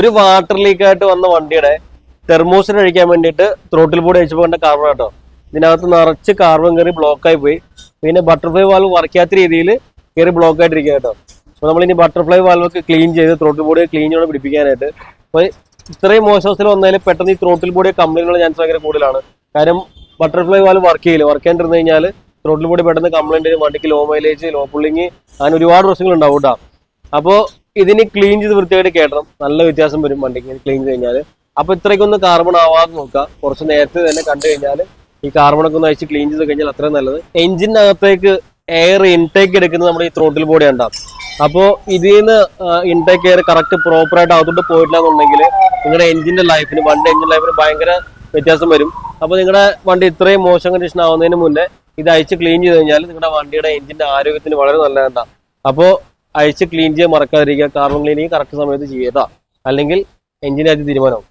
ഒരു water leak ആയിട്ട് വന്ന വണ്ടിയുടെ തെർമോസിന് അഴിക്കാൻ വേണ്ടിയിട്ട് ത്രോട്ടിൽ ബോർഡ് അഴിച്ചു പോകേണ്ട കാർബൺ കേട്ടോ. ഇതിനകത്ത് നിറച്ച് കാർബൺ കയറി ബ്ലോക്കായി പോയി. പിന്നെ ബട്ടർഫ്ലൈ വാൽവ് വർക്കാത്ത രീതിയിൽ കയറി ബ്ലോക്ക് ആയിട്ടിരിക്കുക കേട്ടോ. അപ്പോൾ നമ്മൾ ഇനി ബട്ടർഫ്ലൈ വാൽവ് ഒക്കെ ക്ലീൻ ചെയ്ത് ത്രോട്ടിൽ ബോഡി ക്ലീൻ ചെയ്ത് പിടിപ്പിക്കാനായിട്ട്. അപ്പോൾ ഇത്രയും മോശം അവസ്ഥയിൽ പെട്ടെന്ന് ഈ ത്രോട്ടിൽ ബോഡി കംപ്ലൈന്റുള്ള ചാൻസ് ഭയങ്കര കൂടുതലാണ്. കാരണം ബട്ടർഫ്ലൈ വാൽവ് വർക്ക് ചെയ്യില്ല? വർക്ക് ചെയ്യാണ്ടിരുന്ന് കഴിഞ്ഞാൽ ത്രോട്ടിൽ ബോഡി പെട്ടെന്ന് കംപ്ലൈന്റ് വണ്ടിക്ക് ലോ മൈലേജ് ലോ പുള്ളിങ് അങ്ങനെ ഒരുപാട് പ്രശ്നങ്ങൾ ഉണ്ടാവും കേട്ടോ. അപ്പോൾ ഇതിന് ക്ലീൻ ചെയ്ത് വൃത്തിയായിട്ട് കേട്ടണം നല്ല വ്യത്യാസം വരും വണ്ടിക്ക് ക്ലീൻ കഴിഞ്ഞാൽ അപ്പോൾ ഇത്രയ്ക്കൊന്ന് കാർബൺ ആവാതെ നോക്കുക. കുറച്ച് നേരത്തെ തന്നെ കണ്ടു കഴിഞ്ഞാൽ ഈ കാർബണൊക്കെ ഒന്ന് അഴിച്ച് ക്ലീൻ ചെയ്ത് കഴിഞ്ഞാൽ അത്രയും നല്ലത്. എഞ്ചിന്റെ അകത്തേക്ക് എയർ ഇൻടേക്ക് എടുക്കുന്നത് നമ്മുടെ ഈ ത്രോട്ടിൽ ബോഡി ഉണ്ടാവും അപ്പോൾ ഇതിൽ നിന്ന് ഇൻടേക്ക് എയർ കറക്റ്റ് പ്രോപ്പറായിട്ട് അകത്തോട്ട് പോയിട്ടില്ല എന്നുണ്ടെങ്കിൽ നിങ്ങളുടെ എഞ്ചിന്റെ ലൈഫിന് വണ്ടി എഞ്ചിൻ ലൈഫിന് ഭയങ്കര വ്യത്യാസം വരും. അപ്പോൾ നിങ്ങളുടെ വണ്ടി ഇത്രയും മോശം കണ്ടീഷൻ ആവുന്നതിന് മുന്നേ ഇത് അഴിച്ച് ക്ലീൻ ചെയ്ത് കഴിഞ്ഞാൽ നിങ്ങളുടെ വണ്ടിയുടെ എഞ്ചിന്റെ ആരോഗ്യത്തിന് വളരെ നല്ലതാണ് അപ്പോൾ അഴിച്ച് ക്ലീൻ ചെയ്യാൻ മറക്കാതിരിക്കുക കാർബൺ ക്ലീനിങ് കറക്റ്റ് സമയത്ത് ചെയ്യുക. അല്ലെങ്കിൽ എഞ്ചിനായിട്ട് തീരുമാനമാവും.